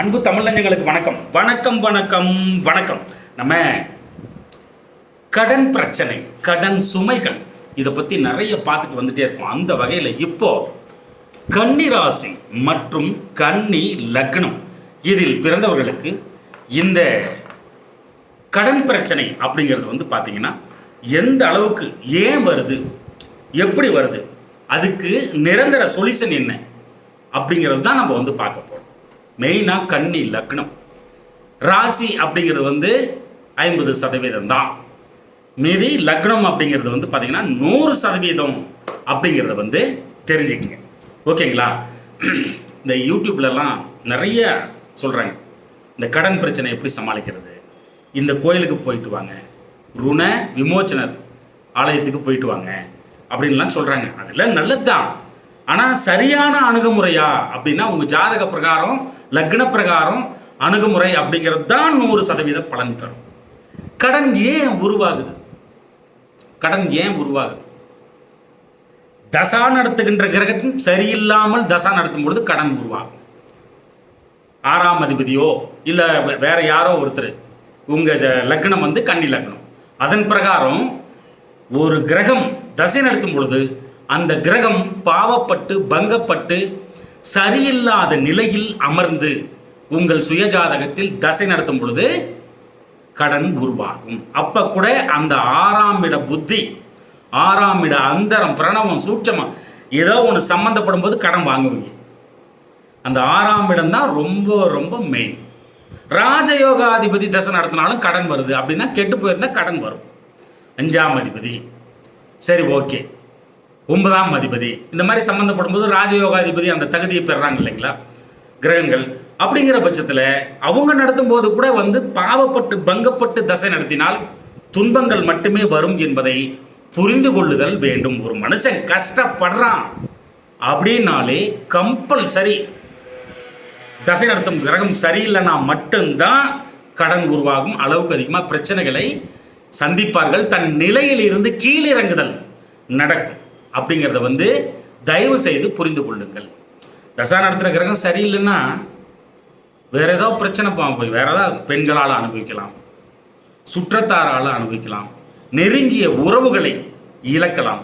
அன்பு தமிழஞ்சங்களுக்கு வணக்கம். வணக்கம் வணக்கம் வணக்கம். நம்ம கடன் பிரச்சனை கடன் சுமைகள் இதை பற்றி நிறைய பார்த்துட்டு வந்துட்டே இருக்கோம். அந்த வகையில் இப்போ கன்னி ராசி மற்றும் கன்னி லக்னம் இதில் பிறந்தவர்களுக்கு இந்த கடன் பிரச்சனை அப்படிங்கிறது வந்து பார்த்தீங்கன்னா எந்த அளவுக்கு ஏன் வருது எப்படி வருது அதுக்கு நிரந்தர சொல்யூஷன் என்ன அப்படிங்கிறது தான் நம்ம வந்து பார்க்க போகிறோம் மெயினாக கன்னி லக்னம். ராசி அப்படிங்கிறது வந்து ஐம்பது சதவீதம் தான் மீதி லக்னம் அப்படிங்கிறது வந்து பார்த்தீங்கன்னா நூறு சதவீதம் அப்படிங்கிறத வந்து தெரிஞ்சுக்கிங்க. ஓகேங்களா? இந்த யூடியூப்லலாம் நிறைய சொல்கிறாங்க இந்த கடன் பிரச்சனை எப்படி சமாளிக்கிறது? இந்த கோயிலுக்கு போயிட்டு வாங்க. ருண விமோச்சனர் ஆலயத்துக்கு போயிட்டு வாங்க. அப்படின்லாம் சொல்கிறாங்க அதெல்லாம் நல்லது தான் ஆனால் சரியான அணுகுமுறையா? அப்படின்னா உங்கள் ஜாதக பிரகாரம் லக்ன பிரகாரம் அணுகுமுறை அப்படிங்கிறது தான் நூறு சதவீத பலன் தரும். கடன் ஏன் உருவாகுது? கடன் ஏன் உருவாகுது? தசா நடத்துகின்ற கிரகத்தின் சரியில்லாமல் தசா நடத்தும் பொழுது கடன் உருவாகும். ஆறாம் அதிபதியோ இல்லை வேற யாரோ ஒருத்தர் உங்கள் லக்னம் வந்து கன்னி லக்னம். அதன் பிரகாரம் ஒரு கிரகம் தசை நடத்தும் பொழுது அந்த கிரகம் பாவப்பட்டு பங்கப்பட்டு சரியில்லாத நிலையில் அமர்ந்து உங்கள் சுயஜாதகத்தில் தசை நடத்தும் பொழுது கடன் உருவாகும். அப்ப கூட அந்த ஆறாம் இட புத்தி ஆறாம் இட அந்தரம் பிரணவம் சூட்சமம் ஏதோ ஒன்று சம்மந்தப்படும் போது கடன் வாங்குவீங்க. அந்த ஆறாம் இடம் தான் ரொம்ப ரொம்ப மெயின் ராஜயோகாதிபதி தசை நடத்தினாலும் கடன் வருது. அப்படின்னா கெட்டு போயிருந்தால் கடன் வரும். அஞ்சாம் அதிபதி. சரி ஓகே. ஒன்பதாம் அதிபதி. இந்த மாதிரி சம்மந்தப்படும் போது ராஜயோகாதிபதி அந்த தகுதியை பெறுறாங்க இல்லைங்களா? கிரகங்கள். அப்படிங்கிற பட்சத்தில் அவங்க நடத்தும் போது கூட வந்து பாவப்பட்டு பங்கப்பட்டு தசை நடத்தினால் துன்பங்கள் மட்டுமே வரும் என்பதை புரிந்து கொள்ளுதல் வேண்டும். ஒரு மனுஷன் கஷ்டப்படுறான் அப்படின்னாலே கம்பல்சரி தசை நடத்தும் கிரகம் சரியில்லைன்னா மட்டும்தான் கடன் உருவாகும். அளவுக்கு அதிகமாக பிரச்சனைகளை சந்திப்பார்கள். தன் நிலையில் இருந்து கீழிறங்குதல் நடக்கும். அப்படிங்கிறத வந்து தயவு செய்து புரிந்து கொள்ளுங்கள். தசா நடத்துகிற கிரகம் சரியில்லைன்னா வேற ஏதோ பிரச்சனை போய் வேற ஏதாவது பெண்களால் அனுபவிக்கலாம். சுற்றத்தாரால் அனுபவிக்கலாம். நெருங்கிய உறவுகளை இழக்கலாம்.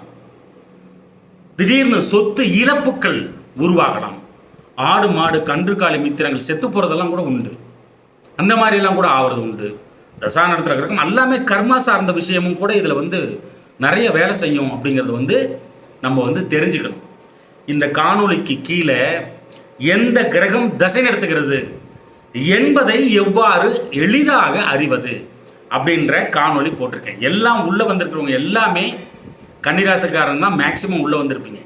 திடீர்னு சொத்து இழப்புக்கள் உருவாகலாம். ஆடு மாடு கன்று காலி மித்திரங்கள் செத்து போகிறதெல்லாம் கூட உண்டு. அந்த மாதிரிலாம் கூட ஆகிறது உண்டு. தசா நடத்துகிற கிரகம் எல்லாமே கர்மா சார்ந்த விஷயமும் கூட இதில் வந்து நிறைய வேலை செய்யும் அப்படிங்கிறது வந்து நம்ம வந்து தெரிஞ்சுக்கணும். இந்த காணொளிக்கு கீழே எந்த கிரகம் தசை நடத்துகிறது என்பதை எவ்வாறு எளிதாக அறிவது? அப்படின்ற காணொளி போட்டிருக்கேன். எல்லாம் உள்ளே வந்திருக்கிறவங்க எல்லாமே கன்னிராசக்காரன் தான் மேக்சிமம் உள்ளே வந்திருப்பீங்க.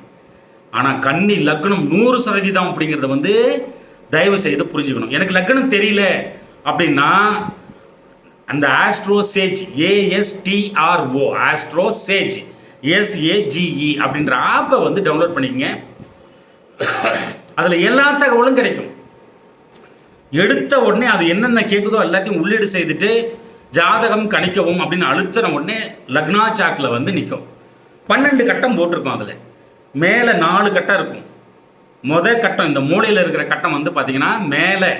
ஆனால் கன்னி லக்னம் நூறு சதவீதம் அப்படிங்கிறத வந்து தயவு செய்து புரிஞ்சுக்கணும். எனக்கு லக்னம் தெரியல அப்படின்னா அந்த Astro Sage A S T R O Astro Sage. S A G E அப்படின்ற ஆப்பை வந்து டவுன்லோட் பண்ணிக்கங்க. அதில் எல்லா தகவலும் கிடைக்கும். எடுத்த உடனே அது என்னென்ன கேட்குதோ எல்லாத்தையும் உள்ளீடு செய்துட்டு ஜாதகம் கணிக்கவும் அப்படின்னு அழுத்தின உடனே லக்னா சாக்கில் வந்து நிற்கும் பன்னெண்டு கட்டம் போட்டிருக்கும் அதில். மேலே நாலு கட்டம் இருக்கும். முத கட்டம் இந்த மூலையில் இருக்கிற கட்டம் வந்து பார்த்தீங்கன்னா மேலே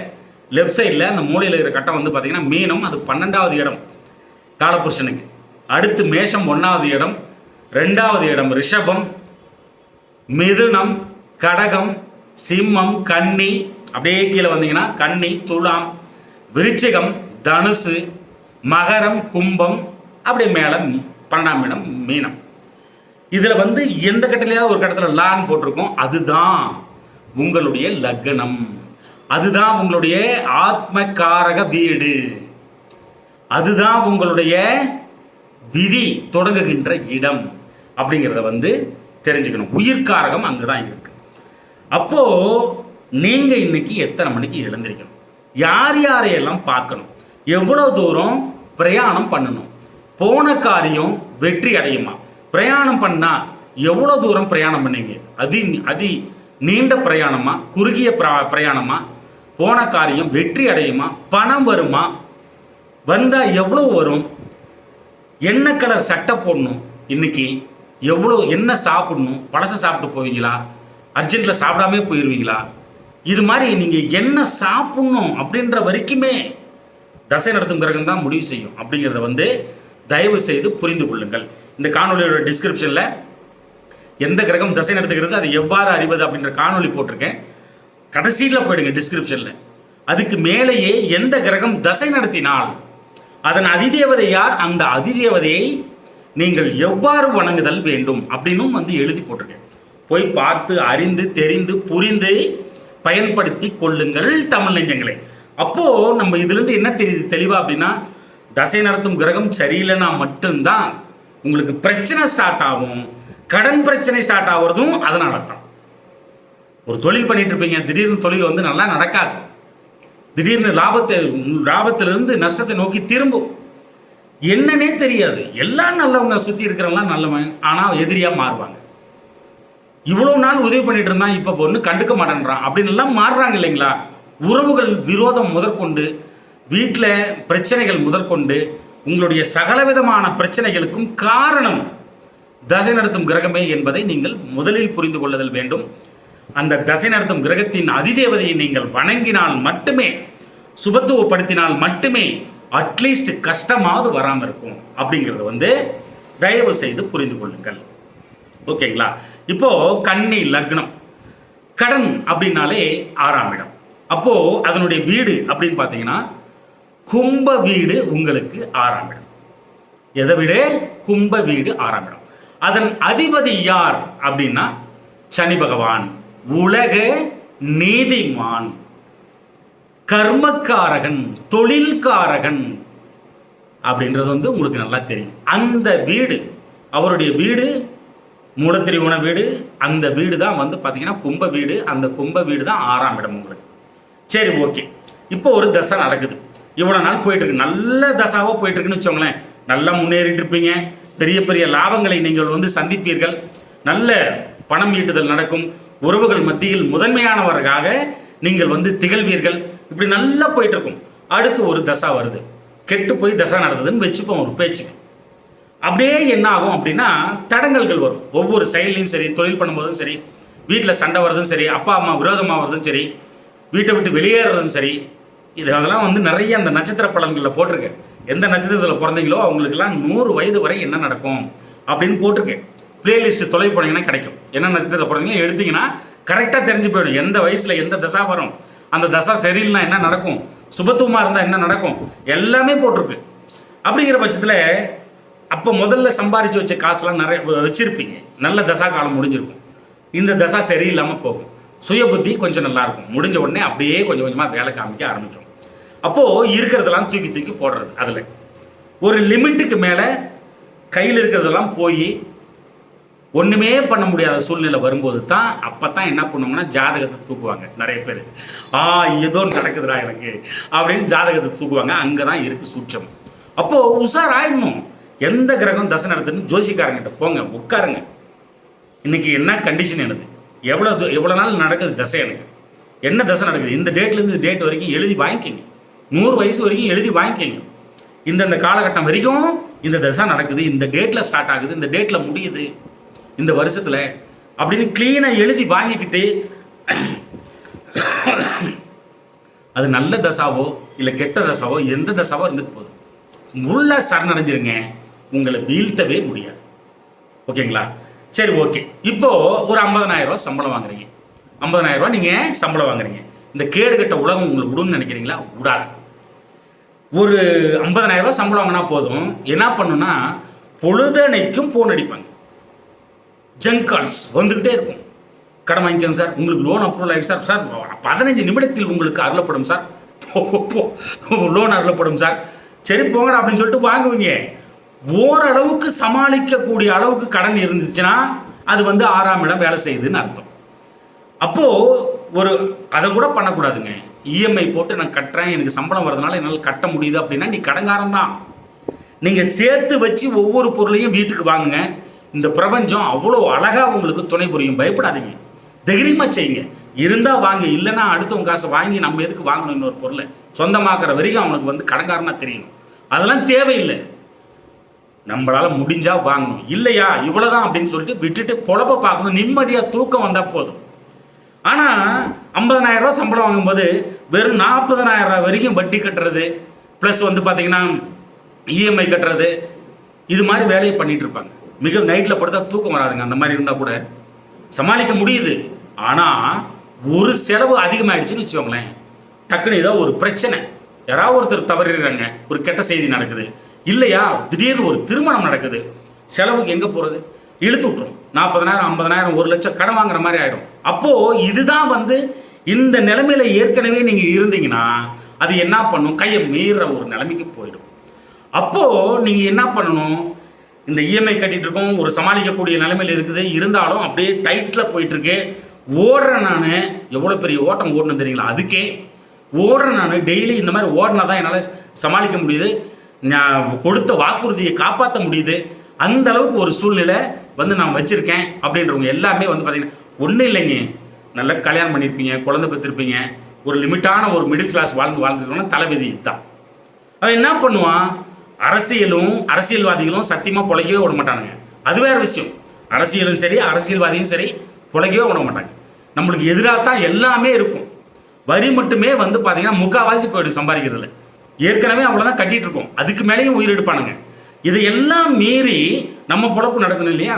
லெஃப்ட் சைடில் அந்த மூலையில் இருக்கிற கட்டம் வந்து பார்த்தீங்கன்னா மீனம் அது பன்னெண்டாவது இடம். காலபுருஷனுக்கு. அடுத்து மேஷம் ஒன்றாவது இடம். ரெண்டாவது இடம் ரிஷபம் மிதுனம் கடகம் சிம்மம் கன்னி. அப்படியே கீழே வந்தீங்கன்னா கன்னி துலாம் விருச்சிகம் தனுசு மகரம் கும்பம். அப்படியே மேலே பன்னெண்டாம் இடம் மீனம். இதில் வந்து எந்த கட்டலையாவது ஒரு கட்டத்தில் லான் போட்டிருக்கோம். அதுதான் உங்களுடைய லக்னம். அதுதான் உங்களுடைய ஆத்மகாரக வீடு. அதுதான் உங்களுடைய விதி தொடங்குகின்ற இடம். அப்படிங்கிறத வந்து தெரிஞ்சுக்கணும். உயிர்காரகம் அங்கே தான் இருக்குது அப்போது நீங்கள் இன்னைக்கு எத்தனை மணிக்கு எழுந்திருக்கணும்? யார் யாரையெல்லாம் பார்க்கணும்? எவ்வளோ தூரம் பிரயாணம் பண்ணணும்? போன காரியம் வெற்றி அடையுமா? பிரயாணம் பண்ணால் எவ்வளோ தூரம் பிரயாணம் பண்ணீங்க? அதி அதி நீண்ட பிரயாணமா? குறுகிய பிரா- பிரயாணமா? போன காரியம் வெற்றி அடையுமா? பணம் வருமா? வந்தால் எவ்வளோ வரும்? என்ன கலர் சட்டை போடணும் இன்னைக்கு? எவ்வளோ என்ன சாப்பிடணும்? பழசை சாப்பிட்டு போவீங்களா? அர்ஜென்ட்டில் சாப்பிடாமே போயிடுவீங்களா இது மாதிரி நீங்கள் என்ன சாப்பிட்ணும் அப்படின்ற வரைக்குமே தசை நடத்தும் கிரகம் தான் முடிவு செய்யும். அப்படிங்கிறத வந்து தயவு செய்து புரிந்து கொள்ளுங்கள். இந்த காணொலியோட டிஸ்கிரிப்ஷனில் எந்த கிரகம் தசை நடத்துகிறது அதை எவ்வாறு அறிவது அப்படின்ற காணொளி போட்டிருக்கேன். கடைசியில் போயிடுங்க டிஸ்கிரிப்ஷனில் அதுக்கு மேலேயே எந்த கிரகம் தசை நடத்தினால் அதன் அதிதேவதை யார்? அந்த அதிதேவதையை நீங்கள் எவ்வாறு வணங்குதல் வேண்டும் அப்படின்னும் வந்து எழுதி போட்டிருக்கேன். போய் பார்த்து அறிந்து தெரிந்து புரிந்து பயன்படுத்தி கொள்ளுங்கள் தமிழ் நெஞ்சங்களே. அப்போ நம்ம இதுலேருந்து என்ன தெரியுது தெளிவா அப்படின்னா தசை நடத்தும் கிரகம் சரியில்லைன்னா மட்டும்தான் உங்களுக்கு பிரச்சனை ஸ்டார்ட் ஆகும். கடன் பிரச்சனை ஸ்டார்ட் ஆகுறதும் அதனால தான் ஒரு தொழில் பண்ணிட்டு இருப்பீங்க திடீர்னு தொழில் வந்து நல்லா நடக்காது. திடீர்னு லாபத்தை லாபத்திலிருந்து நஷ்டத்தை நோக்கி திரும்பும். என்னன்னே தெரியாது. எல்லாம் நல்லவங்க சுற்றி இருக்கிறவங்களாம் நல்லவங்க ஆனால் எதிரியாக மாறுவாங்க. இவ்வளோ நாள் உதவி பண்ணிட்டு இருந்தான் இப்போ ஒன்று கண்டுக்க மாட்டேன்றான். அப்படின்னு எல்லாம் மாறுறாங்க இல்லைங்களா? உறவுகள் விரோதம் முதற்கொண்டு வீட்டில் பிரச்சனைகள் முதற்கொண்டு உங்களுடைய சகலவிதமான பிரச்சனைகளுக்கும் காரணம் தசை நடத்தும் கிரகமே என்பதை நீங்கள் முதலில் புரிந்து கொள்ளுதல் வேண்டும். அந்த தசை நடத்தும் கிரகத்தின் அதிதேவதையை நீங்கள் வணங்கினால் மட்டுமே சுபத்துவப்படுத்தினால் மட்டுமே அட்லீஸ்ட் கஷ்டமாவது வராமல் இருக்கும் அப்படிங்கிறத வந்து தயவு செய்து புரிந்து கொள்ளுங்கள். ஓகேங்களா? இப்போ கன்னி லக்னம். கடன் அப்படின்னாலே ஆறாம் இடம். அப்போ அதனுடைய வீடு அப்படின்னு பார்த்தீங்கன்னா கும்ப வீடு உங்களுக்கு ஆறாம் இடம். எதை விட? கும்ப வீடு ஆறாம் இடம். அதன் அதிபதி யார் அப்படின்னா சனி பகவான். உலக நீதிமான். கர்மக்காரகன் தொழில்காரகன் அப்படின்றது வந்து உங்களுக்கு நல்லா தெரியும். அந்த வீடு அவருடைய வீடு மூலத்திரிவுண வீடு அந்த வீடு தான் வந்து பார்த்தீங்கன்னா கும்ப வீடு. அந்த கும்ப வீடு தான் ஆறாம் இடம் உங்களுக்கு. சரி ஓகே. இப்போ ஒரு தசை நடக்குது. இவ்வளோ நாள் போயிட்டு இருக்கு நல்ல தசாவாக போயிட்டு இருக்குன்னு வச்சோங்களேன் நல்லா முன்னேறிட்டு இருப்பீங்க பெரிய பெரிய லாபங்களை நீங்கள் வந்து சந்திப்பீர்கள். நல்ல பணம் ஈட்டுதல் நடக்கும். உறவுகள் மத்தியில் முதன்மையானவர்களாக நீங்கள் வந்து திகழ்வீர்கள். இப்படி நல்லா போயிட்டு இருக்கும் அடுத்து ஒரு தசா வருது. கெட்டு போய் தசா நடந்ததுன்னு வச்சுப்போம் ஒரு பேச்சுக்கு. அப்படியே என்ன ஆகும் அப்படின்னா தடங்கல்கள் வரும். ஒவ்வொரு செயல்லையும் சரி தொழில் பண்ணும்போதும் சரி வீட்டில் சண்டை வர்றதும் சரி அப்பா அம்மா விரோதமாக வர்றதும் சரி வீட்டை விட்டு வெளியேறதும் சரி இதெல்லாம் வந்து நிறைய அந்த நட்சத்திர பலன்களில் போட்டிருக்கேன் எந்த நட்சத்திரத்தில் பிறந்தீங்களோ அவங்களுக்கெல்லாம் நூறு வயது வரை என்ன நடக்கும் அப்படின்னு போட்டிருக்கேன். பிளேலிஸ்ட் தொலை போனீங்கன்னா கிடைக்கும். என்ன நட்சத்திரத்தில் பிறந்தீங்க எடுத்தீங்கன்னா கரெக்டாக தெரிஞ்சு போயிடும். எந்த வயசில் எந்த தசா வரும். அந்த தசா சரியில்லைனா என்ன நடக்கும்? சுபத்துவமாக இருந்தால் என்ன நடக்கும்? எல்லாமே போட்டிருக்கு. அப்படிங்கிற பட்சத்தில் அப்போ முதல்ல சம்பாரித்து வச்ச காசுலாம் நிறைய வச்சுருப்பீங்க. நல்ல தசா காலம் முடிஞ்சிருக்கும். இந்த தசா சரியில்லாமல் போகும். சுய புத்தி கொஞ்சம் நல்லாயிருக்கும் முடிஞ்ச உடனே அப்படியே கொஞ்சம் கொஞ்சமாக வேலை காமிக்க ஆரம்பிக்கும். அப்போது இருக்கிறதெல்லாம் தூக்கி தூக்கி போடுறது அதில். ஒரு லிமிட்டுக்கு மேலே கையில் இருக்கிறதெல்லாம் போய் ஒன்றுமே பண்ண முடியாத சூழ்நிலை வரும்போது தான் அப்போ தான் என்ன பண்ணுவாங்கன்னா ஜாதகத்தை தூக்குவாங்க. நிறைய பேர். ஆ ஏதோ நடக்குதுடா எனக்கு. அப்படின்னு ஜாதகத்தை தூக்குவாங்க. அங்கே தான் இருக்குது சூட்சம். அப்போது உஷார் ஆயிடணும். எந்த கிரகம் தசை நடத்துன்னு ஜோசிக்காரங்கிட்ட போங்க உட்காருங்க. இன்னைக்கு என்ன கண்டிஷன் எனது எவ்வளோ எவ்வளோ நாள் நடக்குது தசை எனக்கு? என்ன தசை நடக்குது? இந்த டேட்லேருந்து இந்த டேட் வரைக்கும் எழுதி வாங்கிக்கிங்க. நூறு வயசு வரைக்கும் எழுதி வாங்கிக்கிங்க. இந்தந்த காலகட்டம் வரைக்கும் இந்த தசை நடக்குது. இந்த டேட்டில் ஸ்டார்ட் ஆகுது. இந்த டேட்டில் முடியுது. இந்த வருஷத்தில் அப்படின்னு க்ளீனாக எழுதி வாங்கிக்கிட்டு அது நல்ல தசாவோ இல்லை கெட்ட தசாவோ எந்த தசாவோ இருந்துட்டு போதும். உள்ள சரணடைஞ்சிருங்க. உங்களை வீழ்த்தவே முடியாது. ஓகேங்களா? சரி ஓகே. இப்போ ஒரு ஐம்பதனாயிரம் ரூபா சம்பளம் வாங்குறீங்க. ஐம்பதனாயிரம் ரூபா நீங்கள் சம்பளம் வாங்குறீங்க. இந்த கேடு கட்ட உலகம் உங்களுக்கு விடுன்னு நினைக்கிறீங்களா? விடாது. ஒரு ஐம்பதனாயிரம் ரூபா சம்பளம் வாங்கினா போதும். என்ன பண்ணுன்னா பொழுதனைக்கும் போன் அடிப்பாங்க. ஜங்க் கால்ஸ் வந்துக்கிட்டே இருக்கும். கடன் வாங்கிக்கணும் சார். உங்களுக்கு லோன் அப்ரூவல் ஆகிடும் சார். சார் பதினஞ்சு நிமிடத்தில் உங்களுக்கு அருளப்படும் சார். லோன் அருளப்படும் சார். சரி போங்கடா அப்படின்னு சொல்லிட்டு வாங்குவீங்க. ஓரளவுக்கு சமாளிக்கக்கூடிய அளவுக்கு கடன் இருந்துச்சுன்னா அது வந்து ஆறாம் இடம் வேலை செய்யுதுன்னு அர்த்தம். அப்போது ஒரு அதை கூட பண்ணக்கூடாதுங்க. இஎம்ஐ போட்டு நான் கட்டுறேன் எனக்கு சம்பளம் வரதுனால என்னால் கட்ட முடியுது அப்படின்னா நீ கடங்காரன் தான். நீங்கள் சேர்த்து வச்சு ஒவ்வொரு பொருளையும் வீட்டுக்கு வாங்குங்க. இந்த பிரபஞ்சம் அவ்வளோ அழகாக உங்களுக்கு துணை புரியும். பயப்படாதீங்க. தைரியமாக செய்யுங்க. இருந்தால் வாங்க இல்லைன்னா அடுத்தவங்க காசை வாங்கி நம்ம எதுக்கு வாங்கணும் இன்னொரு பொருளை? சொந்தமாக்குற வரைக்கும் அவனுக்கு வந்து கடங்காரனாக தெரியணும் அதெல்லாம் தேவையில்லை. நம்மளால் முடிஞ்சா வாங்கணும். இல்லையா? இவ்வளோதான் அப்படின்னு சொல்லிட்டு விட்டுட்டு பொழப்ப பார்க்கணும். நிம்மதியாக தூக்கம் வந்தால் போதும். ஆனால் ஐம்பதனாயிரம் ரூபா சம்பளம் வாங்கும்போது வெறும் நாற்பதனாயிரம் ரூபா வரைக்கும் வட்டி கட்டுறது ப்ளஸ் வந்து பார்த்தீங்கன்னா இஎம்ஐ கட்டுறது இது மாதிரி வேலையை பண்ணிகிட்டு இருப்பாங்க. மிக நைட்டில் படுத்தா தூக்கம் வராதுங்க. அந்த மாதிரி இருந்தால் கூட சமாளிக்க முடியுது. ஆனால் ஒரு செலவு அதிகமாயிடுச்சுன்னு வச்சுக்கோங்களேன். டக்குன்னு ஏதோ ஒரு பிரச்சனை. யாராவது ஒருத்தர் தவறிடுறாங்க. ஒரு கெட்ட செய்தி நடக்குது. இல்லையா? திடீர்னு ஒரு திருமணம் நடக்குது. செலவுக்கு எங்கே போகிறது இழுத்து விட்டுரும். நாற்பதனாயிரம் ஐம்பதனாயிரம் ஒரு லட்சம் கடன் வாங்குற மாதிரி ஆகிடும் அப்போது இதுதான் வந்து இந்த நிலைமையில் ஏற்கனவே நீங்கள் இருந்தீங்கன்னா அது என்ன பண்ணும்? கையை மீற ஒரு நிலைமைக்கு போயிடும். அப்போது நீங்கள் என்ன பண்ணணும்? இந்த இஎம்ஐ கட்டிட்டு இருக்கோம் ஒரு சமாளிக்கக்கூடிய நிலைமையில் இருக்குது. இருந்தாலும் அப்படியே டைட்டில் போயிட்டுருக்கு. ஓடுறேன் நான். எவ்வளோ பெரிய ஓட்டம் ஓடணும் தெரியுங்களா? அதுக்கே ஓடுறேன் நான். டெய்லி இந்த மாதிரி ஓடினா தான் என்னால் சமாளிக்க முடியுது. நான் கொடுத்த வாக்குறுதியை காப்பாற்ற முடியுது. அந்த அளவுக்கு ஒரு சூழ்நிலை வந்து நான் வச்சுருக்கேன் அப்படின்றவங்க எல்லாமே வந்து பார்த்தீங்கன்னா ஒன்றும் இல்லைங்க. நல்லா கல்யாணம் பண்ணியிருப்பீங்க குழந்தை பெற்றிருப்பீங்க. ஒரு லிமிட்டான ஒரு மிடில் கிளாஸ் வாழ்ந்து வாழ்ந்துருக்கோம்னா தலைவிதி தான் அவன் என்ன பண்ணுவான்? அரசியலும் அரசியல்வாதிகளும் சத்தியமாக பிழைக்கவே விட மாட்டானுங்க. அது வேற விஷயம். அரசியலும் சரி அரசியல்வாதியும் சரி பிழைக்கவே விட மாட்டாங்க. நம்மளுக்கு எதிராக தான் எல்லாமே இருக்கும். வரி மட்டுமே வந்து பார்த்தீங்கன்னா முக்கால்வாசி போயிடும் சம்பாதிக்கிறதுல. ஏற்கனவே அவ்வளோதான் கட்டிகிட்டு இருக்கோம். அதுக்கு மேலேயும் உயிர் எடுப்பானுங்க. இதையெல்லாம் மீறி நம்ம பொழப்பு நடக்கணும் இல்லையா?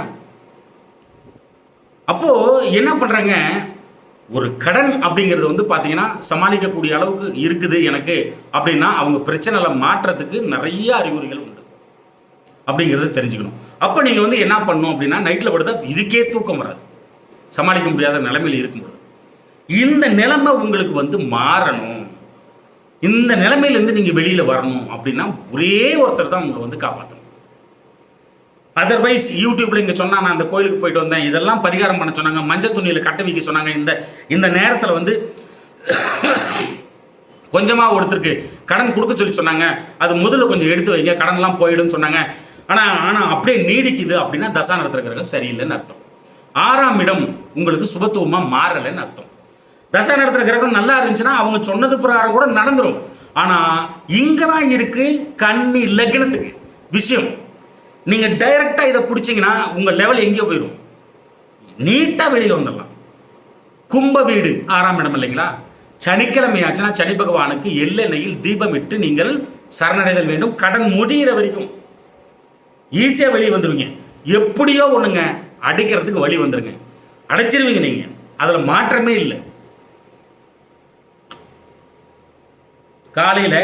அப்போது என்ன பண்ணுறாங்க ஒரு கடன் அப்படிங்கிறது வந்து பார்த்தீங்கன்னா சமாளிக்கக்கூடிய அளவுக்கு இருக்குது எனக்கு அப்படின்னா அவங்க பிரச்சனைகளை மாற்றத்துக்கு நிறைய அறிகுறிகள் உண்டு. அப்படிங்கிறத தெரிஞ்சுக்கணும். அப்போ நீங்கள் வந்து என்ன பண்ணணும் அப்படின்னா நைட்டில் படுத்தா இதுக்கே தூக்கம் வராது. சமாளிக்க முடியாத நிலைமையில் இருக்கும்போது. இந்த நிலைமை உங்களுக்கு வந்து மாறணும். இந்த நிலைமையிலேருந்து நீங்கள் வெளியில் வரணும் அப்படின்னா ஒரே ஒருத்தர் தான் உங்களை வந்து காப்பாற்றணும் அதர்வைஸ் யூடியூப்ல இங்கே சொன்னா நான் அந்த கோயிலுக்கு போயிட்டு வந்தேன். இதெல்லாம் பரிகாரம் பண்ண சொன்னாங்க. மஞ்சள் துணியில் கட்ட வைக்க சொன்னாங்க. இந்த இந்த நேரத்தில் வந்து கொஞ்சமாக ஒருத்தருக்கு கடன் கொடுக்க சொல்லி சொன்னாங்க. அது முதல்ல கொஞ்சம் எடுத்து வைங்க. கடன்லாம் போயிடும்னு சொன்னாங்க. ஆனால் ஆனால் அப்படியே நீடிக்குது அப்படின்னா தசா நடத்துகிற கிரகம் சரியில்லைன்னு அர்த்தம். ஆறாம் இடம் உங்களுக்கு சுபத்துவமாக மாறலைன்னு அர்த்தம். தசை நடத்துகிற கிரகம் நல்லா இருந்துச்சுன்னா அவங்க சொன்னது பிரகாரம் கூட நடந்துடும் ஆனால் இங்கே தான் இருக்கு கண்ணி லக்னத்துக்கு. விஷயம். நீங்கள் டைரெக்டாக இதை பிடிச்சிங்கன்னா உங்கள் லெவல் எங்கேயோ போயிடும் நீட்டாக வெளியில் வந்துடலாம். கும்ப வீடு ஆறாம் இடம் இல்லைங்களா? சனிக்கிழமை ஆச்சுன்னா சனி பகவானுக்கு எள்ளெண்ணெயில் தீபமிட்டு நீங்கள் சரணடைதல் வேண்டும். கடன் முடிகிற வரைக்கும். ஈஸியாக வெளியே வந்துடுவீங்க எப்படியோ ஒன்றுங்க அடைக்கிறதுக்கு வழி வந்துடுங்க அடைச்சிருவீங்க நீங்கள் அதில் மாற்றமே இல்லை. காலையில்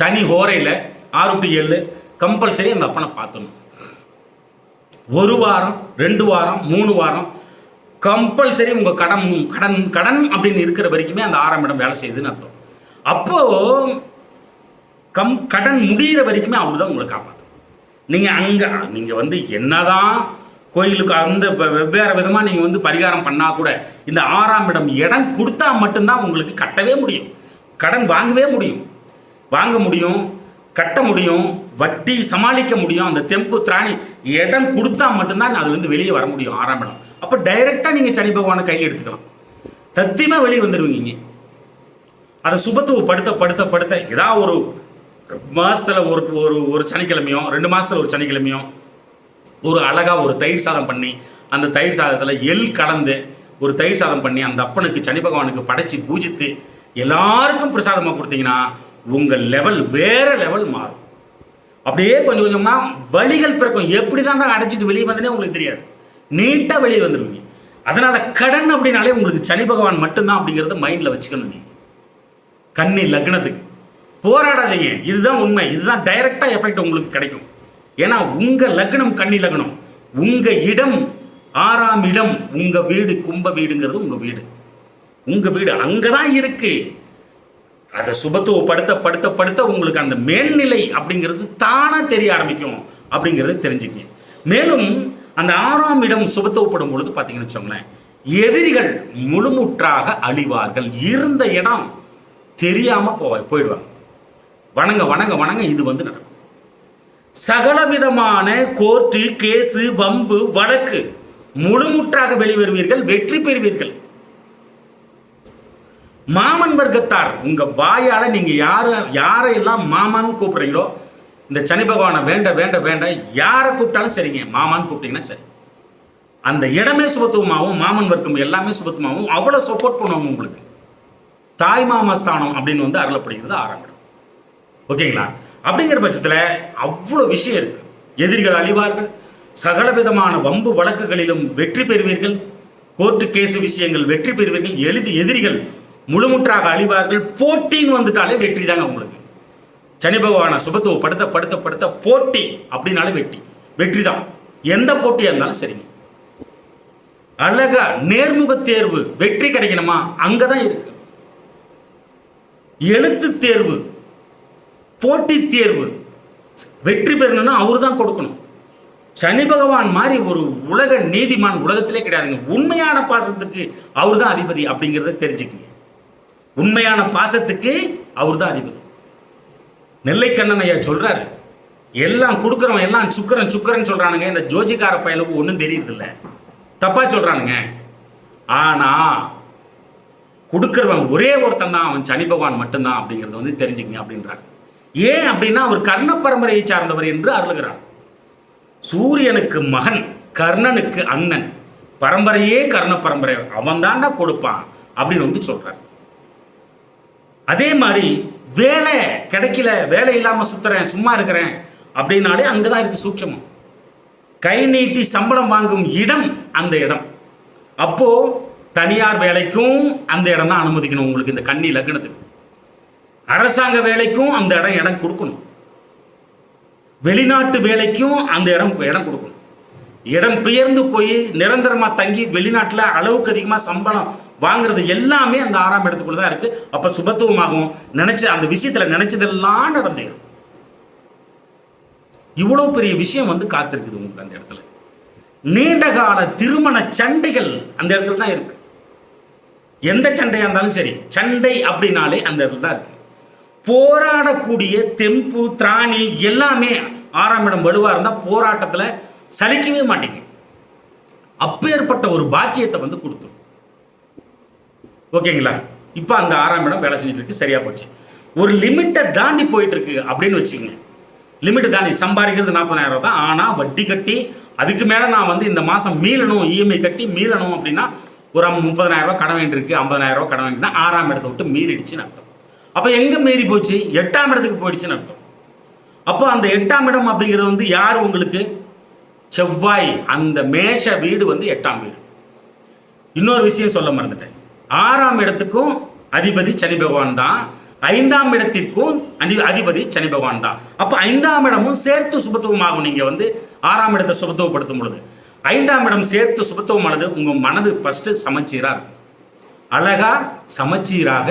சனி ஹோரையில் ஆறு டு ஏழு கம்பல்சரி அந்த அப்பனை பார்த்தணும். ஒரு வாரம் ரெண்டு வாரம் மூணு வாரம் கம்பல்சரி உங்கள் கடன் கடன் கடன் அப்படின்னு இருக்கிற வரைக்குமே அந்த ஆறாம் இடம் வேலை செய்யுதுன்னு அர்த்தம். அப்போது கம் கடன் முடிகிற வரைக்குமே அவர் தான் உங்களை காப்பாற்றும் நீங்கள் அங்கே நீங்கள் வந்து என்னதான் கோயிலுக்கு அந்த வெ- வெவ்வேறு விதமாக நீங்கள் வந்து பரிகாரம் பண்ணால் கூட இந்த ஆறாம் இடம் இடம் கொடுத்தா மட்டும்தான் உங்களுக்கு கட்டவே முடியும். கடன் வாங்கவே முடியும். வாங்க முடியும். கட்ட முடியும் வட்டி சமாளிக்க முடியும் அந்த தெம்பு திராணி இடம் கொடுத்தா மட்டும்தான் அதுலேருந்து வெளியே வர முடியும் ஆறாம் இடம். அப்போ டைரெக்டாக நீங்கள் சனி பகவானை கையில் எடுத்துக்கலாம். சத்தியமாக வெளியே வந்துடுவீங்க அதை சுபத்துவ படுத்த படுத்த படுத்த ஏதாவது ஒரு மாதத்தில் ஒரு ஒரு ஒரு சனிக்கிழமையோ ரெண்டு மாதத்தில் ஒரு சனிக்கிழமையோ ஒரு அழகாக ஒரு தயிர் சாதம் பண்ணி அந்த தயிர் சாதத்தில் எள் கலந்து ஒரு தயிர் சாதம் பண்ணி அந்த அப்பனுக்கு சனி பகவானுக்கு படைச்சி பூஜித்து எல்லாருக்கும் பிரசாதமாக கொடுத்தீங்கன்னா உங்கள் லெவல் வேறு லெவல் மாறும். அப்படியே கொஞ்சம் கொஞ்சமாக வழிகள் பிறக்கும். எப்படி தான் அடைச்சிட்டு வெளியே வந்தனே உங்களுக்கு தெரியாது. நீட்டாக வெளியே வந்துடுவீங்க அதனால் கடன் அப்படின்னாலே உங்களுக்கு சனி பகவான் மட்டும்தான் அப்படிங்கிறத மைண்டில் வச்சுக்கணும் நீங்கள் கண்ணி லக்னத்துக்கு. போராடாதீங்க. இதுதான் உண்மை. இதுதான் டைரெக்டாக எஃபெக்ட் உங்களுக்கு கிடைக்கும். ஏன்னா உங்கள் லக்னம் கண்ணி லக்னம். உங்கள் இடம் ஆறாம் இடம். உங்கள் வீடு கும்ப வீடுங்கிறது உங்கள் வீடு. உங்கள் வீடு அங்கே தான் இருக்குது அதை சுபத்துவப்படுத்த படுத்த படுத்த உங்களுக்கு அந்த மேல்நிலை அப்படிங்கிறது தானாக தெரிய ஆரம்பிக்கும் அப்படிங்கிறது தெரிஞ்சுக்கங்க மேலும் அந்த ஆறாம் இடம் சுபத்துவப்படும் பொழுது பார்த்தீங்கன்னு வச்சோங்களேன் எதிரிகள் முழுமுற்றாக அழிவார்கள். இருந்த இடம் தெரியாமல் போவ போயிடுவாங்க. வணங்க வணங்க வணங்க இது வந்து நடக்கும். சகலவிதமான கோர்ட்டு கேஸு வம்பு வழக்கு முழுமுற்றாக வெளிவருவீர்கள் வெற்றி பெறுவீர்கள். மாமன் வர்க்கத்தார் உங்கள் வாயால் நீங்கள் யார் யாரையெல்லாம் மாமான்னு கூப்பிட்றீங்களோ இந்த சனி பகவானை வேண்ட வேண்ட வேண்ட யாரை கூப்பிட்டாலும் சரிங்க. மாமான்னு கூப்பிட்டீங்கன்னா சரி. அந்த இடமே சுபத்துவமாகவும் மாமன் வர்க்கம் எல்லாமே சுபத்துவமாகவும் அவ்வளோ சப்போர்ட் பண்ணுவாங்க உங்களுக்கு. தாய் மாமஸ்தானம் அப்படின்னு வந்து அருளப்படுகிறது ஆரம்பிடும் ஓகேங்களா? அப்படிங்கிற பட்சத்தில் அவ்வளோ விஷயம் இருக்கு. எதிரிகள் அழிவார்கள். சகல விதமான வம்பு வழக்குகளிலும் வெற்றி பெறுவீர்கள். கோர்ட்டு கேஸ் விஷயங்கள் வெற்றி பெறுவீர்கள். எழுதி எதிரிகள் முழுமுற்றாக அழிவார்கள். போட்டின்னு வந்துட்டாலே வெற்றி தாங்க உங்களுக்கு. சனி பகவானை சுபத்துவ படுத்த படுத்த படுத்த போட்டி அப்படின்னாலே வெற்றி. வெற்றி தான். எந்த போட்டியாக இருந்தாலும் சரிங்க. அழகா நேர்முக தேர்வு வெற்றி கிடைக்கணுமா? அங்கதான் இருக்கு. எழுத்து தேர்வு போட்டி தேர்வு வெற்றி பெறணும்னா அவரு தான் கொடுக்கணும். சனி பகவான் மாதிரி ஒரு உலக நீதிமான் உலகத்திலே கிடையாதுங்க. உண்மையான பாசத்துக்கு அவர் தான் அதிபதி அப்படிங்கிறத தெரிஞ்சுக்கங்க. உண்மையான பாசத்துக்கு அவர் தான் அதிபதி. நெல்லைக்கண்ணன் ஐயா சொல்கிறாரு எல்லாம் கொடுக்குறவன் எல்லாம் சுக்கரன் சுக்கரன் சொல்கிறானுங்க இந்த ஜோஜிக்கார பையனுக்கு ஒன்றும் தெரியறதில்ல. தப்பாக சொல்கிறானுங்க ஆனால் கொடுக்குறவன் ஒரே ஒருத்தன் தான் அவன் சனி பகவான் மட்டும்தான் அப்படிங்கிறத வந்து தெரிஞ்சுக்கங்க அப்படின்றார். ஏன் அப்படின்னா அவர் கர்ண பரம்பரையை சார்ந்தவர் என்று அருளுகிறார். சூரியனுக்கு மகன் கர்ணனுக்கு அண்ணன் பரம்பரையே கர்ண பரம்பரை. அவன் தான் கொடுப்பான் அப்படின்னு வந்து சொல்கிறார் அதே மாதிரி வேலை கிடைக்கல வேலை இல்லாமல் சுற்றுறேன் சும்மா இருக்கிறேன் அப்படின்னாலே அங்கே தான் இருக்கு சூட்சமம். கை நீட்டி சம்பளம் வாங்கும் இடம் அந்த இடம். அப்போ தனியார் வேலைக்கும் அந்த இடம் தான் அனுமதிக்கணும் உங்களுக்கு இந்த கன்னி லக்னத்துக்கு. அரசாங்க வேலைக்கும் அந்த இடம் இடம் கொடுக்கணும். வெளிநாட்டு வேலைக்கும் அந்த இடம் இடம் கொடுக்கணும். இடம் பெயர்ந்து போய் நிரந்தரமாக தங்கி வெளிநாட்டில் அளவுக்கு அதிகமாக சம்பளம் வாங்குறது எல்லாமே அந்த ஆறாம் இடத்துக்குள்ள தான் இருக்குது அப்போ சுபத்துவமாகும் நினச்ச அந்த விஷயத்தில் நினைச்சதெல்லாம் நடந்தேன் இவ்வளோ பெரிய விஷயம் வந்து காத்திருக்குது உங்களுக்கு அந்த இடத்துல. நீண்ட கால திருமண சண்டைகள் அந்த இடத்துல தான் இருக்கு. எந்த சண்டையாக இருந்தாலும் சரி சண்டை அப்படின்னாலே அந்த இடத்துல தான் இருக்கு. போராடக்கூடிய தெம்பு திராணி எல்லாமே ஆறாம் இடம் வலுவாக இருந்தால் போராட்டத்தில் சலிக்கவே மாட்டீங்க. அப்பேற்பட்ட ஒரு பாக்கியத்தை வந்து கொடுத்துரும். ஓகேங்களா? இப்போ அந்த ஆறாம் இடம் வேலை செஞ்சுட்டு இருக்கு சரியா போச்சு. ஒரு லிமிட்டை தாண்டி போயிட்டு இருக்கு அப்படின்னு வச்சுக்கோங்க. லிமிட்டை தாண்டி சம்பாதிக்கிறது நாற்பதாயிரம் தான். ஆனால் வட்டி கட்டி அதுக்கு மேலே நான் வந்து இந்த மாதம் மீளணும் இஎம்ஐ கட்டி மீளணும் அப்படின்னா ஒரு முப்பதனாயிரம் ரூபாய் கடன் வேண்டியிருக்கு ஐம்பதனாயிரம் ரூபாய் கடன் வேண்டினா ஆறாம் இடத்தை விட்டு மீறிடுச்சுன்னு அர்த்தம். அப்போ எங்கே மீறி போச்சு? எட்டாம் இடத்துக்கு போயிடுச்சுன்னு அர்த்தம். அப்போ அந்த எட்டாம் இடம் அப்படிங்கிறது வந்து யார் உங்களுக்கு? செவ்வாய். அந்த மேஷ வீடு வந்து எட்டாம் வீடு. இன்னொரு விஷயம் சொல்ல மறந்துட்டேன். ஆறாம் இடத்துக்கும் அதிபதி சனி பகவான் தான். ஐந்தாம் இடத்திற்கும் அதி அதிபதி சனி பகவான் தான். அப்போ ஐந்தாம் இடமும் சேர்த்து சுபத்துவமாகும். நீங்கள் வந்து ஆறாம் இடத்தை சுபத்துவப்படுத்தும் பொழுது. ஐந்தாம் இடம் சேர்த்து சுபத்துவமானது உங்கள் மனது ஃபஸ்ட்டு சமச்சீராக இருக்கும். அழகா சமச்சீராக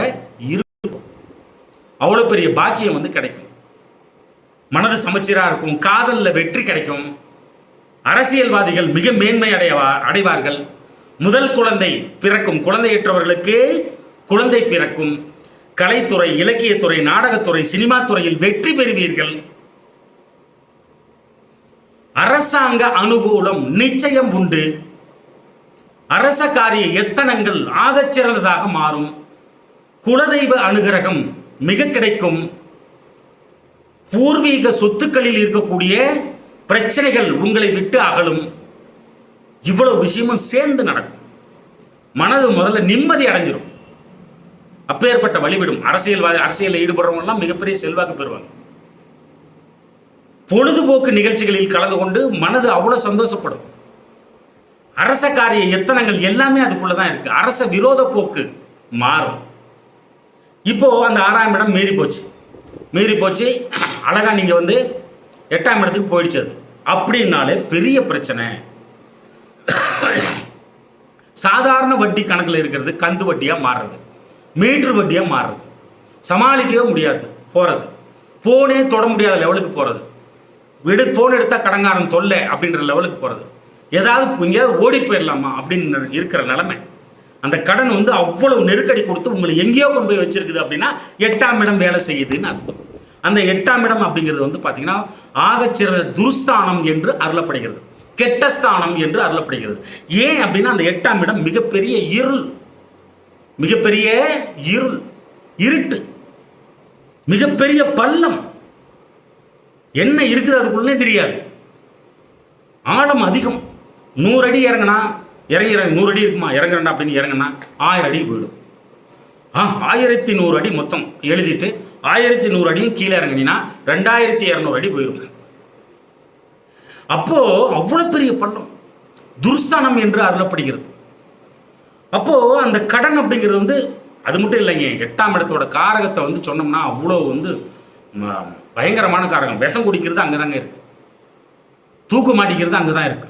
இருக்கும். அவ்வளோ பெரிய பாக்கியம் வந்து கிடைக்கும். மனது சமச்சீராக இருக்கும். காதலில் வெற்றி கிடைக்கும். அரசியல்வாதிகள் மிக மேன்மை அடையவா அடைவார்கள். முதல் குழந்தை பிறக்கும் குழந்தையற்றவர்களுக்கு குழந்தை பிறக்கும். கலைத்துறை இலக்கியத்துறை நாடகத்துறை சினிமா துறையில் வெற்றி பெறுவீர்கள். அரசாங்க அனுகூலம் நிச்சயம் உண்டு. அரச காரிய எத்தனங்கள் ஆகச்சிறந்ததாக மாறும். குலதெய்வ அனுகிரகம் மிக கிடைக்கும். பூர்வீக சொத்துக்களில் இருக்கக்கூடிய பிரச்சனைகள் உங்களை விட்டு அகலும். இவ்வளவு விஷயமும் சேர்ந்து நடக்கும். மனது முதல்ல நிம்மதி அடைஞ்சிடும் அப்பேற்பட்ட வழிவிடும் அரசியல்வாதி அரசியலில் ஈடுபடுறவங்கலாம் மிகப்பெரிய செல்வாக்கு பெறுவாங்க. பொழுதுபோக்கு நிகழ்ச்சிகளில் கலந்து கொண்டு மனது அவ்வளவு சந்தோஷப்படும். அரச காரிய எத்தனங்கள் எல்லாமே அதுக்குள்ள தான் இருக்கு. அரச விரோத போக்கு மாறும். இப்போ அந்த ஆறாம் இடம் மீறி போச்சு. மீறி போச்சு. அழகா நீங்க வந்து எட்டாம் இடத்துக்கு போயிடுச்சு அது. அப்படின்னாலே பெரிய பிரச்சனை. சாதாரண வட்டி கணக்கில் இருக்கிறது கந்து வட்டியாக மாறுறது. மீட்ரு வட்டியாக மாறுறது. சமாளிக்கவே முடியாது போகிறது ஃபோனே தொட முடியாத லெவலுக்கு போகிறது விடு ஃபோன் எடுத்தால் கடங்காரன் தொல்லை அப்படின்ற லெவலுக்கு போகிறது ஏதாவது எங்கேயாவது ஓடி போயிடலாமா அப்படின்னு இருக்கிற நிலமை. அந்த கடன் வந்து அவ்வளவு நெருக்கடி கொடுத்து உங்களை எங்கேயோ கொண்டு போய் வச்சிருக்குது அப்படின்னா எட்டாம் இடம் வேலை செய்யுதுன்னு அர்த்தம். அந்த எட்டாம் இடம் அப்படிங்கிறது வந்து பார்த்தீங்கன்னா ஆகச்சிற துருஸ்தானம் என்று அருளப்படுகிறது. கெட்ட ஸ்தானம் என்று அருளப்படுகிறது. ஏன் அப்படின்னா அந்த எட்டாம் இடம் மிகப்பெரிய இருள். மிகப்பெரிய இருள். இருட்டு. மிகப்பெரிய பள்ளம். என்ன இருக்குது அதுக்குள்ளே தெரியாது. ஆழம் அதிகம். நூறு அடி இறங்கினா இறங்கி இறங்க நூறு அடி இருக்குமா? இறங்குறேன்டா அப்படின்னு இறங்கினா ஆயிரம் அடி போயிடும். ஆ ஆயிரத்தி நூறு அடி மொத்தம். எழுதிட்டு ஆயிரத்தி நூறு அடியும் கீழே இறங்கினா ரெண்டாயிரத்தி இரநூறு அடி போயிடும். அப்போ அவ்வளோ பெரிய பள்ளம். துர்ஸ்தானம் என்று அருளப்படுகிறது. அப்போ அந்த கடன் அப்படிங்கிறது வந்து அது மட்டும் இல்லைங்க எட்டாம் இடத்தோட காரகத்தை வந்து சொன்னோம்னா அவ்வளோ வந்து ம- பயங்கரமான காரகம். விஷம் குடிக்கிறது அங்கே தாங்க இருக்கு. தூக்கு மாட்டிக்கிறது அங்கே தான் இருக்கு.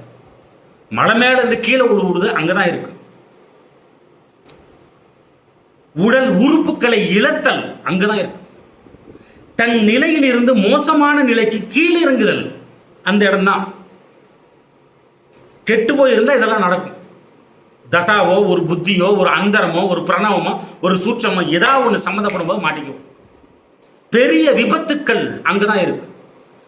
மலை மேலே இருந்து கீழே விழுவுறது அங்கே தான் இருக்கு. உடல் உறுப்புகளை இழத்தல் அங்கே தான் இருக்கு. தன் நிலையில் இருந்து மோசமான நிலைக்கு கீழிறங்குதல் அந்த இடம்தான். கெட்டு போயிருந்தால் இதெல்லாம் நடக்கும். தசாவோ ஒரு புத்தியோ ஒரு அந்தரமோ ஒரு பிரணவமோ ஒரு சூட்சமோ ஏதாவது ஒன்று சம்மந்தப்படும் போது மாட்டிக்கும் பெரிய விபத்துக்கள் அங்கே தான் இருக்கு.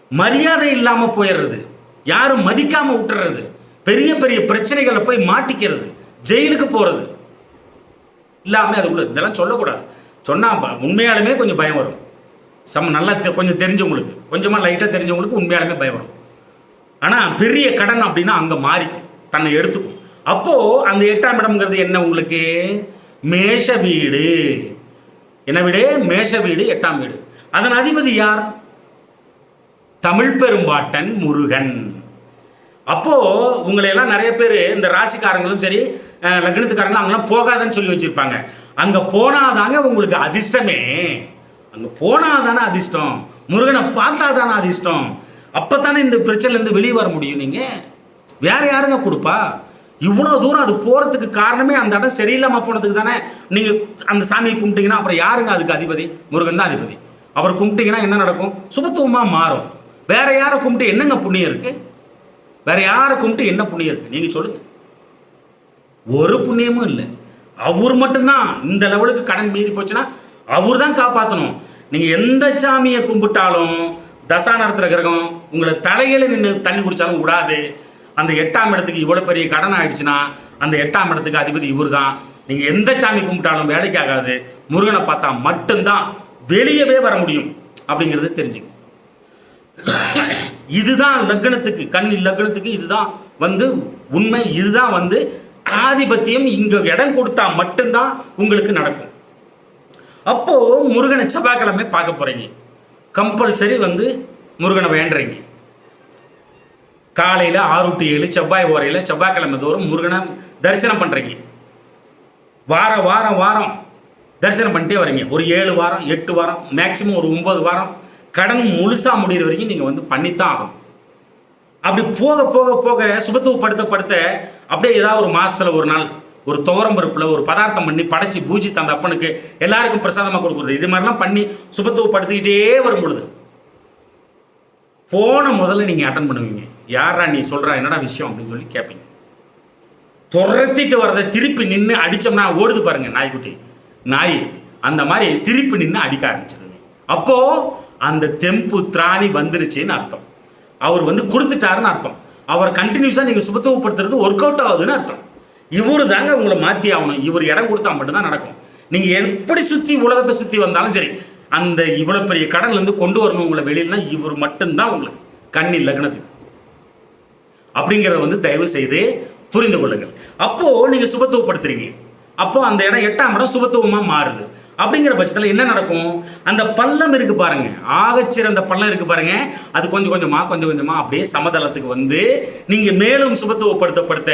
மரியாதை இல்லாமல் போயிடுறது. யாரும் மதிக்காமல் விட்டுறது. பெரிய பெரிய பிரச்சனைகளை போய் மாட்டிக்கிறது. ஜெயிலுக்கு போகிறது இல்லாமல் அதுக்குள்ள இதெல்லாம் சொல்லக்கூடாது. சொன்னால் உண்மையாலுமே கொஞ்சம் பயம் வரும். சம நல்லா தெ- கொஞ்சம் தெரிஞ்சவங்களுக்கு கொஞ்சமாக லைட்டாக தெரிஞ்சவங்களுக்கு உண்மையாலுமே பயம் வரும். ஆனால் பெரிய கடன் அப்படின்னா அங்கே மாறிக்கும் தன்னை எடுத்துக்கும். அப்போது அந்த எட்டாம் இடம்ங்கிறது என்ன உங்களுக்கு? மேஷ வீடு. என்ன வீடு? மேஷ வீடு எட்டாம் வீடு. அதன் அதிபதி யார்? தமிழ் பெரும்பாட்டன் முருகன். அப்போது உங்களை எல்லாம் நிறைய பேர் இந்த ராசிக்காரங்களும் சரி லக்னத்துக்காரங்களும் அங்கெல்லாம் போகாதன்னு சொல்லி வச்சுருப்பாங்க. அங்கே போனாதாங்க உங்களுக்கு அதிர்ஷ்டமே. அங்கே போனாதானே அதிர்ஷ்டம். முருகனை பார்த்தா தானே அதிர்ஷ்டம். அப்பதானே இந்த பிரச்சனைலேருந்து வெளியே வர முடியும் நீங்கள் வேறு யாருங்க கொடுப்பா? இவ்வளோ தூரம் அது போகிறதுக்கு காரணமே அந்த இடம் சரியில்லாமல் போனதுக்கு தானே நீங்கள் அந்த சாமியை கும்பிட்டீங்கன்னா அப்புறம் யாருங்க அதுக்கு அதிபதி? முருகன் தான் அதிபதி. அவர் கும்பிட்டீங்கன்னா என்ன நடக்கும்? சுபத்துவமாக மாறும். வேற யாரை கும்பிட்டு என்னங்க புண்ணியம் இருக்கு? வேற யாரை கும்பிட்டு என்ன புண்ணியம் இருக்கு? நீங்க சொல்லுங்க. ஒரு புண்ணியமும் இல்லை. அவர் மட்டும்தான் இந்த லெவலுக்கு கடன் மீறி போச்சுன்னா அவர் தான் காப்பாற்றணும் நீங்க எந்த சாமியை கும்பிட்டாலும் தசா நடத்துகிற கிரகம் உங்களை தலையில நின்று தண்ணி குடித்தாலும் விடாது. அந்த எட்டாம் இடத்துக்கு இவ்வளோ பெரிய கடன் ஆயிடுச்சுன்னா அந்த எட்டாம் இடத்துக்கு அதிபதி இவர் தான் நீங்கள் எந்த சாமி கும்பிட்டாலும் வேலைக்கு ஆகாது. முருகனை பார்த்தா மட்டும்தான் வெளியவே வர முடியும். அப்படிங்கிறது தெரிஞ்சுங்க இதுதான் லக்னத்துக்கு கண் லக்னத்துக்கு இதுதான் வந்து உண்மை இதுதான் வந்து ஆதிபத்தியம். இங்கே இடம் கொடுத்தா மட்டும்தான் உங்களுக்கு நடக்கும். அப்போது முருகனை செவ்வாய்க்கிழமை பார்க்க போகிறீங்க கம்பல்சரி வந்து முருகனை வேண்டுறீங்க. காலையில் ஆறு டு ஏழு செவ்வாய் ஓரையில் செவ்வாய்க்கிழமை தோறும் முருகனை தரிசனம் பண்ணுறீங்க வாரம் வாரம் வாரம் தரிசனம் பண்ணிட்டே வரீங்க. ஒரு ஏழு வாரம் எட்டு வாரம் மேக்சிமம் ஒரு ஒம்பது வாரம். கடன் முழுசாக முடிகிற வரைக்கும் நீங்கள் வந்து பண்ணித்தான் ஆகணும். அப்படி போக போக போக சுபத்துவப்படுத்த படுத்த அப்படியே ஏதாவது ஒரு மாதத்தில் ஒரு நாள் ஒரு துவரம் பருப்பில் ஒரு பதார்த்தம் பண்ணி படைச்சி பூஜித்து அந்த அப்பனுக்கு எல்லாருக்கும் பிரசாதமாக கொடுக்குறது. இது மாதிரிலாம் பண்ணி சுபத்துவப்படுத்திக்கிட்டே வரும் பொழுது போன முதல்ல நீங்கள் அட்டன் பண்ணுவீங்க. யாரா நீ சொல்கிறா என்னடா விஷயம் அப்படின்னு சொல்லி கேட்பீங்க துரத்திட்டு வரதை திருப்பி நின்று அடிச்சோம்னா ஓடுது பாருங்க நாய்க்குட்டி. நாய் அந்த மாதிரி திருப்பி நின்று அடிக்க ஆரம்பிச்சிருங்க அப்போ அந்த தெம்பு திராணி வந்துருச்சுன்னு அர்த்தம். அவர் வந்து கொடுத்துட்டாருன்னு அர்த்தம். அவர் கண்டினியூஸாக நீங்கள் சுபத்துவப்படுத்துறது ஒர்க் அவுட் ஆகுதுன்னு அர்த்தம். இவரு தாங்க உங்களை மாற்றி ஆகணும். இவர் இடம் கொடுத்தா மட்டும்தான் நடக்கும். நீங்கள் எப்படி சுற்றி உலகத்தை சுற்றி வந்தாலும் சரி அந்த இவ்வளோ பெரிய கடன்லேருந்து கொண்டு வரணும் உங்களை வெளியிலனா இவர் மட்டும்தான் உங்களுக்கு கண்ணி லக்னத்துக்கு அப்படிங்கிறத வந்து தயவு செய்து புரிந்து கொள்ளுங்கள். அப்போது நீங்கள் சுபத்துவப்படுத்துறீங்க. அப்போ அந்த இடம் எட்டாம் இடம் சுபத்துவமாக மாறுது. அப்படிங்கிற பட்சத்தில் என்ன நடக்கும்? அந்த பள்ளம் இருக்குது பாருங்க. ஆகச்சிறந்த பள்ளம் இருக்குது பாருங்க. அது கொஞ்சம் கொஞ்சமாக கொஞ்சம் கொஞ்சமாக அப்படியே சமதளத்துக்கு வந்து நீங்கள் மேலும் சுபத்துவப்படுத்தப்படுத்த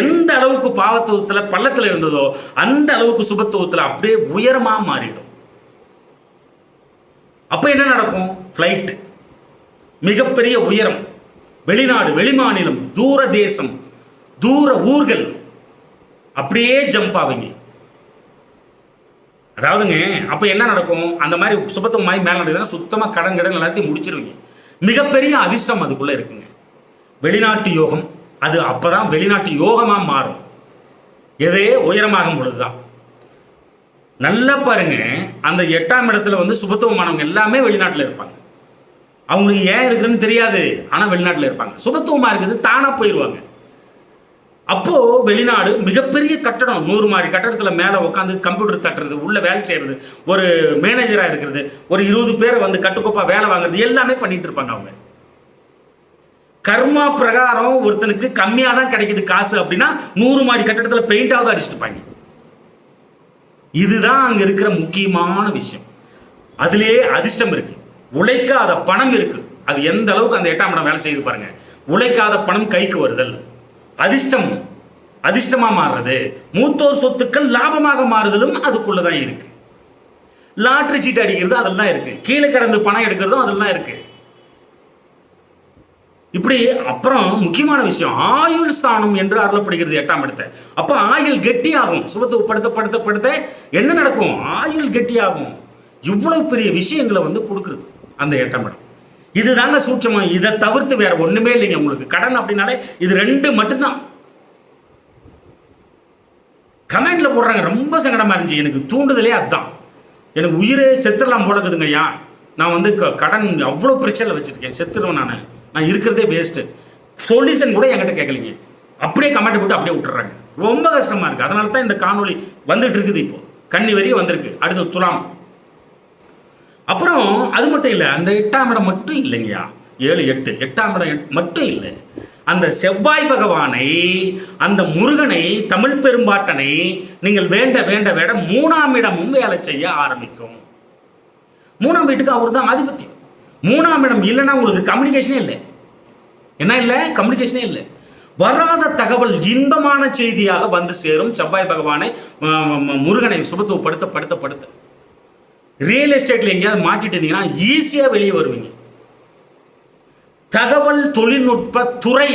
எந்த அளவுக்கு பாவத்துவத்தில் பள்ளத்தில் இருந்ததோ அந்த அளவுக்கு சுபத்துவத்தில் அப்படியே உயரமாக மாறிடும். அப்போ என்ன நடக்கும்? ஃப்ளைட் மிகப்பெரிய உயரம். வெளிநாடு வெளிமாநிலம் தூர தேசம் தூர ஊர்கள். அப்படியே ஜம்ப் ஆவீங்க. அதாவதுங்க அப்போ என்ன நடக்கும்? அந்த மாதிரி சுபத்தமாய் மேலே நடக்குதுன்னா சுத்தமாக கடன் கடன் எல்லாத்தையும் முடிச்சிருவீங்க. மிகப்பெரிய அதிர்ஷ்டம் அதுக்குள்ளே இருக்குங்க. வெளிநாட்டு யோகம் அது அப்போ தான் வெளிநாட்டு யோகமாக மாறும். எதே உயரமாகும் பொழுதுதான். நல்லா பாருங்க அந்த எட்டாம் இடத்துல வந்து சுபத்துவமானவங்க எல்லாமே வெளிநாட்டில் இருப்பாங்க. அவங்களுக்கு ஏன் இருக்குன்னு தெரியாது ஆனால் வெளிநாட்டில் இருப்பாங்க. சுபத்துவமாக இருக்குது தானாக போயிடுவாங்க அப்போ வெளிநாடு மிகப்பெரிய கட்டடம் நூறு மாடி கட்டடத்தில் மேலே உட்காந்து கம்ப்யூட்டர் தட்டுறது உள்ள வேலை செய்யறது ஒரு மேனேஜராக இருக்கிறது ஒரு இருபது பேரை வந்து கட்டுக்கோப்பா வேலை வாங்குறது எல்லாமே பண்ணிட்டு இருப்பாங்க அவங்க. கர்மா பிரகாரம் ஒருத்தனுக்கு கம்மியாக தான் கிடைக்குது காசு அப்படின்னா நூறு மாடி கட்டடத்தில் பெயிண்டாவது அடிச்சுட்டு இதுதான் அங்கே இருக்கிற முக்கியமான விஷயம். அதுலேயே அதிர்ஷ்டம் இருக்கு. உழைக்காத பணம் இருக்கு. அது எந்த அளவுக்கு அந்த எட்டாம் இடம் வேலை செய்து பாருங்க. உழைக்காத பணம் கைக்கு வருதல். அதிர்ஷ்டம் அதிர்ஷ்டமாக மாறுறது. மூத்தோர் சொத்துக்கள் லாபமாக மாறுதலும் அதுக்குள்ளதான் இருக்கு. லாட்ரி சீட் அடிக்கிறது அதெல்லாம் இருக்கு. கீழே கடந்து பணம் எடுக்கிறதும் அதெல்லாம் இருக்கு. இப்படி அப்புறம் முக்கியமான விஷயம் ஆயுள் ஸ்தானம் என்று அருளப்படுகிறது எட்டாம் இடத்தை. அப்ப ஆயுள் கெட்டியாகும். சுபத்து படுத்த படுத்த படுத்த என்ன நடக்கும்? ஆயுள் கெட்டியாகும். இவ்வளவு பெரிய விஷயங்களை வந்து கொடுக்குறது அந்த எட்டாம் இடம். இதுதாங்க சூட்சமம். இதை தவிர்த்து வேற ஒன்றுமே இல்லைங்க உங்களுக்கு. கடன் அப்படின்னாலே இது ரெண்டு மட்டும்தான். கமெண்ட்ல போடுறாங்க. ரொம்ப சங்கடமா இருந்துச்சு. எனக்கு தூண்டுதலே அதுதான். எனக்கு உயிரே செத்துடலாம் போல இருக்குதுங்க ஐயா. நான் வந்து க- கடன் அவ்வளோ பிரச்சனை வச்சுருக்கேன். செத்துருவேன் நான். நான் இருக்கிறதே வேஸ்ட்டு சொல்யூஷன் கூட என்கிட்ட கேட்கலீங்க. அப்படியே கமெண்ட் போட்டு அப்படியே விட்டுறாங்க. ரொம்ப கஷ்டமாக இருக்குது அதனால தான் இந்த காணொளி வந்துட்டு இருக்குது இப்போ. கண்ணி வரையும் வந்திருக்கு. அடுத்து துலாம். அப்புறம் அது மட்டும் இல்லை அந்த எட்டாம் இடம் மட்டும் இல்லைங்கய்யா. ஏழு எட்டு எட்டாம் இடம் மட்டும் இல்லை. அந்த செவ்வாய் பகவானை அந்த முருகனை தமிழ் பெரும்பாட்டனை நீங்கள் வேண்ட வேண்ட வேட மூணாம் இடமும் வேலை செய்ய ஆரம்பிக்கும். மூணாம் வீட்டுக்கு அவர் தான் ஆதிபத்தியம். மூணாம் இடம் இல்லைன்னா உங்களுக்கு கம்யூனிகேஷனே இல்லை. என்ன இல்லை? கம்யூனிகேஷனே இல்லை. வராத தகவல் இன்பமான செய்தியாக வந்து சேரும் செவ்வாய் பகவானை முருகனை சுபத்துவப்படுத்த படுத்த படுத்த. ரியல் எஸ்டேட்ல எங்கேயாவது மாட்டிட்டு இருந்தீங்கன்னா ஈஸியாக வெளியே வருவீங்க. தகவல் தொழில்நுட்ப துறை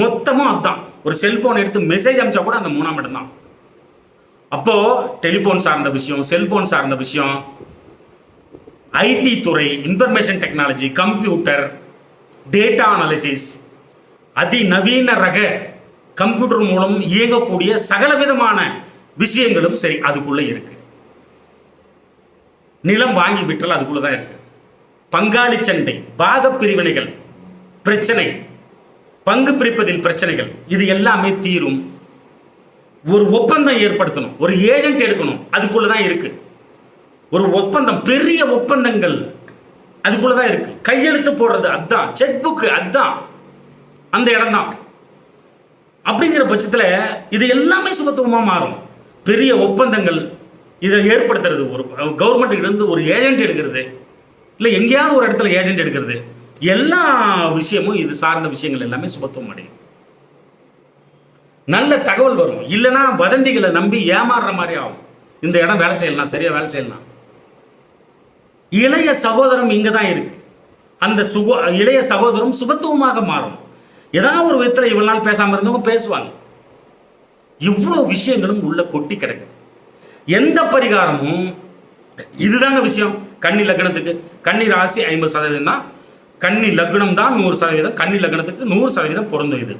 மொத்தமும் அதுதான் ஒரு செல்போன் எடுத்து மெசேஜ் அனுப்பிச்சா கூட அந்த மூணாம் இடம் தான். அப்போ டெலிஃபோன் சார்ந்த விஷயம் செல்போன் சார்ந்த விஷயம் ஐடி துறை information technology computer data analysis அதிநவீன ரக கம்ப்யூட்டர் மூலம் இயங்கக்கூடிய சகல விதமான விஷயங்களும் சரி அதுக்குள்ள இருக்கு. நிலம் வாங்கி விற்றல் அதுக்குள்ள தான் இருக்கு. பங்காளி சண்டை பாக பிரிவினைகள் பிரச்சனை பங்கு பிரிப்பதில் பிரச்சனைகள் இது எல்லாமே தீரும். ஒரு ஒப்பந்தம் ஏற்படுத்தணும் ஒரு ஏஜென்ட் எடுக்கணும் அதுக்குள்ள தான் இருக்கு. ஒரு ஒப்பந்தம் பெரிய ஒப்பந்தங்கள் அதுக்குள்ள தான் இருக்கு. கையெழுத்து போடுறது அதுதான் செக் புக் அதுதான் அந்த இடம் தான் அப்படிங்கிற பட்சத்தில் இது எல்லாமே சுமத்துவமாக மாறும். பெரிய ஒப்பந்தங்கள் இதை ஏற்படுத்துறது ஒரு கவர்மெண்ட்டுக்கு இருந்து ஒரு ஏஜென்ட் எடுக்கிறது. இல்லை எங்கேயாவது ஒரு இடத்துல ஏஜென்ட் எடுக்கிறது. எல்லா விஷயமும் இது சார்ந்த விஷயங்கள் எல்லாமே சுபத்துவம் அடையும். நல்ல தகவல் வரும். இல்லைன்னா வதந்திகளை நம்பி ஏமாறுற மாதிரி ஆகும். இந்த இடம் வேலை செய்யலாம் சரியா வேலை செய்யலாம். இளைய சகோதரம் இங்கே தான் இருக்கு. அந்த சுக இளைய சகோதரம் சுபத்துவமாக மாறும். ஏதாவது ஒரு விதத்தில் இவ்வளவு நாள் பேசாமல் இருந்தவங்க பேசுவாங்க. இவ்வளோ விஷயங்களும் உள்ள கொட்டி கிடக்குது. எந்த பரிகாரமும் இதுதாங்க விஷயம். கன்னி லக்னத்துக்கு கன்னி ராசி ஐம்பது சதவீதம் தான். கன்னி லக்னம் தான் நூறு சதவீதம். கன்னி லக்னத்துக்கு நூறு சதவீதம் பொருந்தும் இது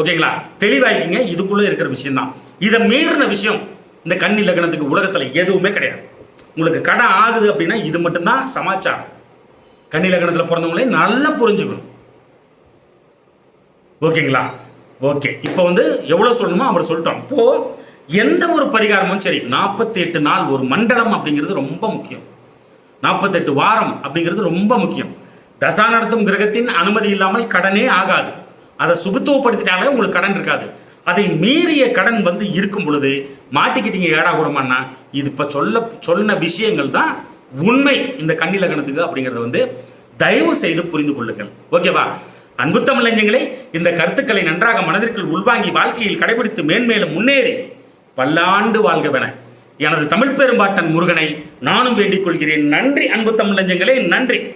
ஓகேங்களா தெளிவாய்க்கிங்க இதுக்குள்ளே இருக்கிற விஷயம் தான். இதை மீறின விஷயம் இந்த கன்னி லக்னத்துக்கு உலகத்தில் எதுவுமே கிடையாது. உங்களுக்கு கடன் ஆகுது அப்படின்னா இது மட்டும்தான் சமாச்சாரம். கன்னி லக்னத்தில் பிறந்தவங்களே நல்லா புரிஞ்சுக்கணும். ஓகேங்களா? ஓகே. இப்போ வந்து எவ்வளோ சொல்லணுமோ அப்புறம் சொல்லிட்டோம். இப்போது எந்த ஒரு பரிகாரமும் சரி நாற்பத்தி எட்டு நாள் ஒரு மண்டலம் அப்படிங்கிறது ரொம்ப முக்கியம். நாற்பத்தெட்டு வாரம் அப்படிங்கிறது ரொம்ப முக்கியம். தசா நடத்தும் கிரகத்தின் அனுமதி இல்லாமல் கடனே ஆகாது. அதை சுபத்துவப்படுத்திட்டாலே உங்களுக்கு கடன் இருக்காது. அதை மீறிய கடன் வந்து இருக்கும் பொழுது மாட்டிக்கிட்டீங்க ஏடா கூடமாண்ணா இது இப்போ சொல்ல சொன்ன விஷயங்கள் தான் உண்மை இந்த கண்ணிலகணத்துக்கு அப்படிங்கிறத வந்து தயவு செய்து புரிந்து கொள்ளுங்கள். ஓகேவா? அன்பு தமிழஞ்சங்களே இந்த கருத்துக்களை நன்றாக மனதிற்குள் உள்வாங்கி வாழ்க்கையில் கடைபிடித்து மேன்மேலும் முன்னேறி பல்லாண்டு வாழ்கவென. எனது தமிழ் பெரும்பாட்டன் முருகனை நானும் வேண்டிக் கொள்கிறேன். நன்றி அன்பு தமிழஞ்சங்களே நன்றி.